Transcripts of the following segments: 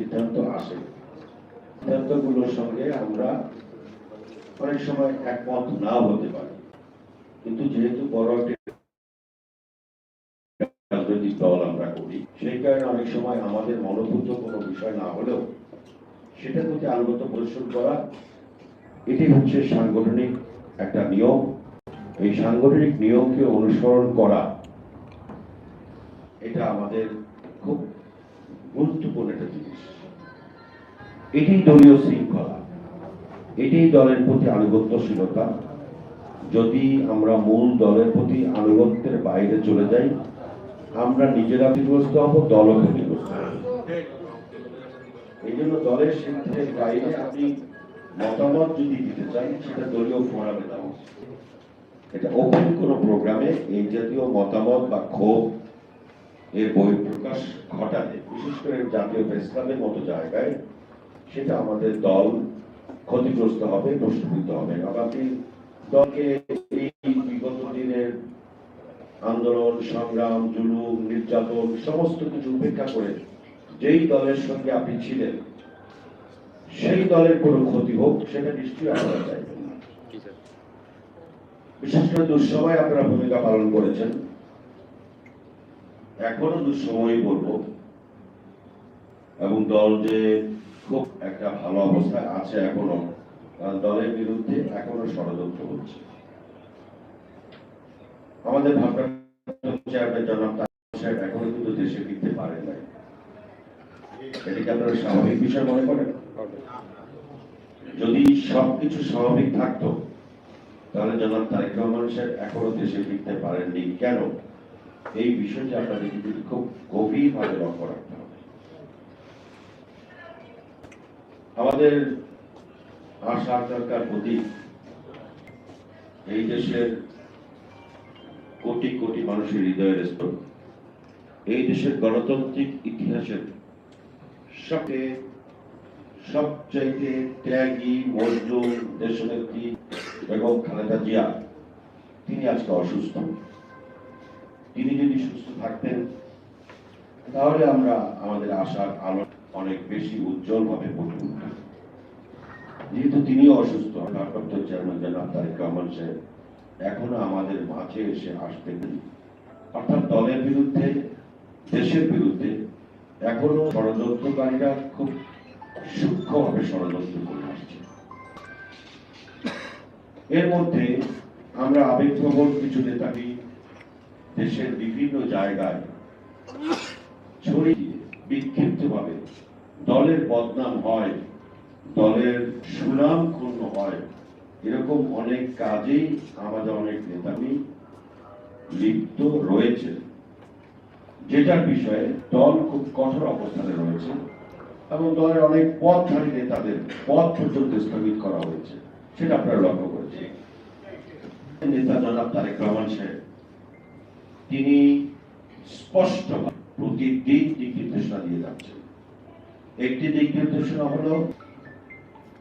সিদ্ধান্ত আসে। সিদ্ধান্তগুলোর সঙ্গে আমরা অনেক সময় একমত নাও হতে পারি। কিন্তু যেহেতু বড় রাজনৈতিক দল আমরা করি, সেই কারণে অনেক সময় আমাদের মনোভূত কোনো বিষয় না হলেও সেটার প্রতি আনুগত্য প্রদর্শন করা, এটি হচ্ছে সাংগঠনিক একটা নিয়ম। এই সাংগঠনিক নিয়মকে অনুসরণ করা, এটা আমাদের এটি দলীয় শৃঙ্খলা এটি দলের প্রতি আনুগত্যশীলতা যদি আমরা মূল দলের প্রতি আনুগত্যের বাইরে চলে যাই, আমরা নিজেরা বিগ্রস্ত হব, দলও ক্ষতিগ্রস্ত। এই জন্য দলের সিদ্ধান্তের বাইরে আপনি মতামত যদি দিতে চান, সেটা দলীয় ফোরামে দেওয়া। এটা ওপেন কোনো প্রোগ্রামে এই জাতীয় মতামত বা ক্ষোভ এর বহিঃপ্রকাশ ঘটালে, বিশেষ করে জাতীয় ক্লাবের মতো জায়গায় সেটা আমাদের দল ক্ষতিগ্রস্ত হবে নষ্টভূত হবে। আগামী দলকে এই বিগত দিনের আন্দোলন, সংগ্রাম, জুলুম, নির্যাতন, সমস্ত কিছু উপেক্ষা করে যেই দলের সঙ্গে আপনি ছিলেন, সেই দলের কোনো ক্ষতি হোক, সেটা নিশ্চয়ই আপনারা চাইবেন। বিশেষ করে দুঃসময় আপনারা ভূমিকা পালন করেছেন। এখনও দুঃসময় বলব। এবং দল যে খুব একটা ভালো অবস্থায় আছে এখনও। দলের বিরুদ্ধে এখনও ষড়যন্ত্র হচ্ছে। আমাদের এখনও কিন্তু দেশে ফিরতে পারেন নাই। এটাকে আপনারা স্বাভাবিক বিষয় মনে করেন? যদি সবকিছু স্বাভাবিক থাকতো, তাহলে জনাব তারেক রহমান সাহেব এখনও দেশে ফিরতে পারেননি। কেন? এই বিষয়টি আপনাদের কিন্তু খুব গভীরভাবে লক্ষ্য রাখতে হবে। আমাদের আশা আকাঙ্ক্ষার প্রতীক এই দেশের কোটি কোটি মানুষের হৃদয়ের স্তর। এই দেশের গণতান্ত্রিক ইতিহাসের সবচেয়ে সবচাইতে ত্যাগী মজলুম দেশনেত্রী বেগম খালেদা জিয়া, তিনি আজকে অসুস্থ। তিনি যদি সুস্থ থাকতেন, তাহলে আমরা আমাদের আশার আলো অনেক বেশি উজ্জ্বল ভাবে যেহেতু তিনিও অসুস্থ ভারপ্রাপ্ত চেয়ারম্যান জনাব তারেক রহমান সাহেব, এখনও আমাদের মাঝে এসে আসতে নেই। অর্থাৎ দলের বিরুদ্ধে, দেশের বিরুদ্ধে এখনও ষড়যন্ত্রকারীরা খুব সূক্ষ্মভাবে ষড়যন্ত্র করে আসছে। এর মধ্যে আমরা আবেগপ্রবণ কিছু নেতাকে দেশের বিভিন্ন জায়গায় বিক্ষিপ্ত ভাবে দলের বদনাম হয়, দলের সুনাম ক্ষুণ্ণ হয়। এরকম অনেক কাজেই আমাদের অনেক নেতামি লিপ্ত রয়েছে যেটার বিষয়ে দল খুব কঠোর অবস্থানে রয়েছে এবং দলের অনেক পথধারী নেতাদের পথ পর্যন্ত স্থগিত করা হয়েছে। সেটা আপনারা লক্ষ্য করেছেন। নেতা জনাব তারেক রহমান সাহেব, তিনি স্পষ্ট প্রতিদিন দিক নির্দেশনা দিয়ে যাচ্ছেন একটি দিক নির্দেশনা হলো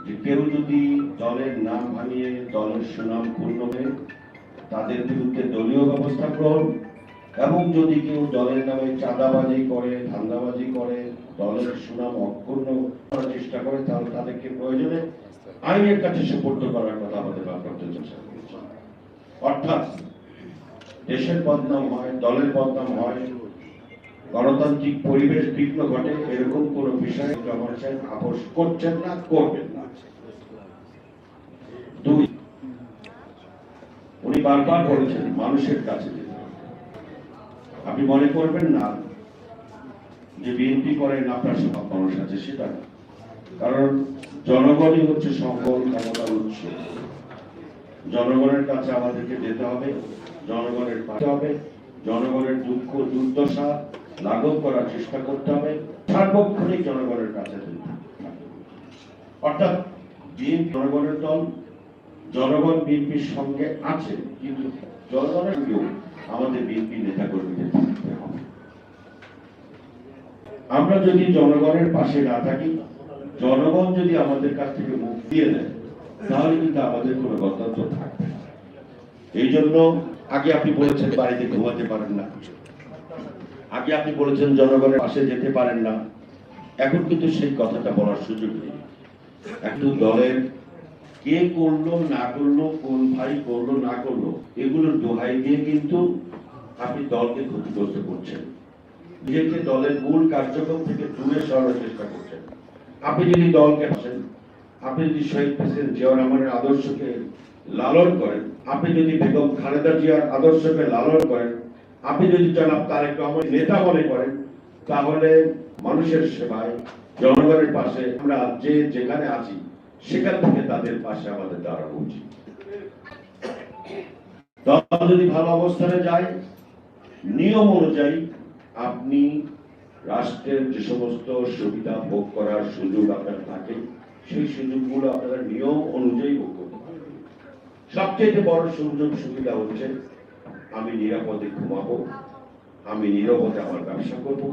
যে কেউ যদি দলের নাম ভাঙিয়ে দলের সুনাম পূর্ণ হয়ে তাদের বিরুদ্ধে দলীয় ব্যবস্থা গ্রহণ এবং যদি কেউ দলের নামে চাঁদাবাজি করে, ধান্দাবাজি করে, দলের সুনাম অক্ষুণ্ণ করার চেষ্টা করে, তাহলে তাদেরকে প্রয়োজনে আইনের কাছে সুপর্দ করার কথা আমাদের ভারপ্রাপ্ত চেষ্টা করেছেন অর্থাৎ দেশের বদনাম হয়, দলের বদনাম হয় গণতান্ত্রিক পরিবেশ বিঘ্ন ঘটে, এরকম কোন বিষয়ে রহমান সাহেব আপোষ করছেন না, করবেন না। দুই, উনি বারবার বলেছেন মানুষের কাছে আপনি মনে করবেন না যে বিএনপি করেন আপনার সব মানুষ আছে, সেটা কারণ জনগণই হচ্ছে সকল ক্ষমতার উৎস। জনগণের কাছে আমাদেরকে যেতে হবে, জনগণের পাশে হবে, জনগণের দুঃখ, দুর্দশা লাঘব করার চেষ্টা করতে হবে। সার্বক্ষণিক জনগণের কাছে অর্থাৎ বিএনপি জনগণের দল, জনগণ বিএনপির সঙ্গে আছে, কিন্তু জনগণের সঙ্গেও আমাদের বিএনপি নেতা কর্মীদের থাকতে হবে। আমরা যদি জনগণের পাশে না থাকি, জনগণ যদি আমাদের কাছ থেকে মুখ দিয়ে দেয় তাহলে কিন্তু আমাদের কোনো গণতন্ত্র থাকবে এই জন্য আগে আপনি বলেছেন বাড়িতে ঘুমাতে পারেন না। আগে আপনি বলেছেন জনগণের পাশে যেতে পারেন না। এখন কিন্তু সেই কথাটা বলার সুযোগ নেই। একটু দলের কে করল, না করল, কোন ভাই করল, না করল, এগুলোর দোহাই দিয়ে কিন্তু আপনি দলকে ক্ষতিগ্রস্ত করছেন। নিজেকে দলের মূল কার্যক্রম থেকে দূরে সরানোর চেষ্টা করছেন। আপনি যদি দলকে আসেন আপনি যদি শহীদ প্রেসিডেন্ট জিয়া রহমানের আদর্শকে লালন করেন, আপনি যদি বেগম খালেদা জিয়ার আদর্শকে লালন করেন আপনি যদি জনাব তারেক রহমান নেতা মনে করেন, তাহলে মানুষের সেবায়, জনগণের পাশে আমরা যে যেখানে আছি, সেখান থেকে তাদের পাশে আমাদের দাঁড়ানো উচিত। দল যদি ভালো অবস্থানে যায়, নিয়ম অনুযায়ী আপনি রাষ্ট্রের যে সমস্ত সুবিধা ভোগ করার সুযোগ আপনার থাকে, সেই সুযোগগুলো আপনারা নিয়ম অনুযায়ী ভোগ করতে পারবেন সবচেয়ে বড় সুযোগ সুবিধা হচ্ছে আমি নিরাপদে ঘুমাবো, আমি নিরাপদে আমার ব্যবসা করব,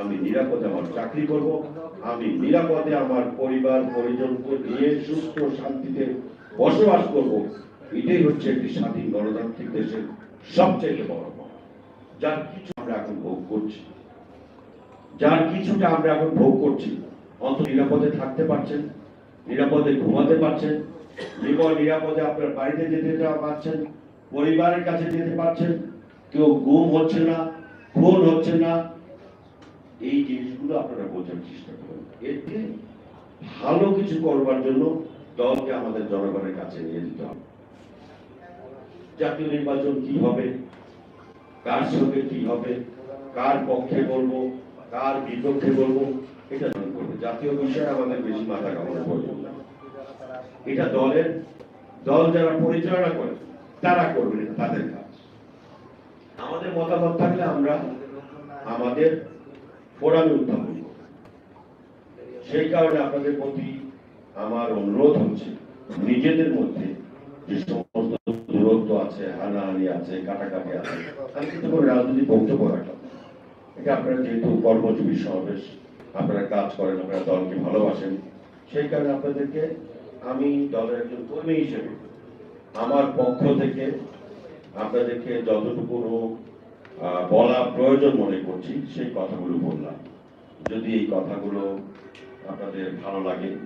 আমি নিরাপদে আমার চাকরি করব, আমি নিরাপদে আমার পরিবার, পরিজনকে নিয়ে সুস্থ শান্তিতে বসবাস করব। এটাই হচ্ছে একটি স্বাধীন গণতান্ত্রিক দেশের সবচেয়ে বড় যার কিছু আমরা এখন ভোগ করছি। যার কিছুটা আমরা এখন ভোগ করছি। অন্ত নিরাপদে থাকতে পারছেন, নিরাপদে ঘুমাতে পারছেন নিরাপদে আপনার বাড়িতে যেতে পারছেন পরিবারের কাছে যেতে পারছেন, কেউ গুম হচ্ছে না, খুন হচ্ছে না, এই জিনিসগুলো আপনারা বোঝার চেষ্টা করুন। এতে ভালো কিছু করবার জন্য দলকে আমাদের জনগণের কাছে নিয়ে যেতে হবে। জাতীয় নির্বাচন কি হবে? কার সঙ্গে কি হবে? কার পক্ষে বলব? কার বিপক্ষে বলব? এটা করবে। জাতীয় বিষয়ে আমাদের বেশি মাথা কামানোর প্রয়োজন এটা দলের, দল যারা পরিচালনা করে তারা করবে এটা তাদের কাজ আমাদের মতামত থাকলে আমরা আমাদের ফোরামে উত্থাপন করব সেই কারণে আপনাদের প্রতি আমার অনুরোধ হচ্ছে, নিজেদের মধ্যে যে সমস্ত দূরত্ব আছে, হানাহানি আছে, কাটাকাটি আছে, আমি কিন্তু কোনো রাজনৈতিক বক্তব্য রাখলাম না। এটা আপনারা যেহেতু কর্মজীবী সমাবেশ, আপনারা কাজ করেন, আপনারা দলকে ভালোবাসেন, সেই কারণে আপনাদেরকে আমি দলের একজন কর্মী হিসেবে আমার পক্ষ থেকে আপনাদেরকে যতটুকু বলা প্রয়োজন মনে করছি, সেই কথাগুলো বললাম। যদি এই কথাগুলো আপনাদের ভালো লাগে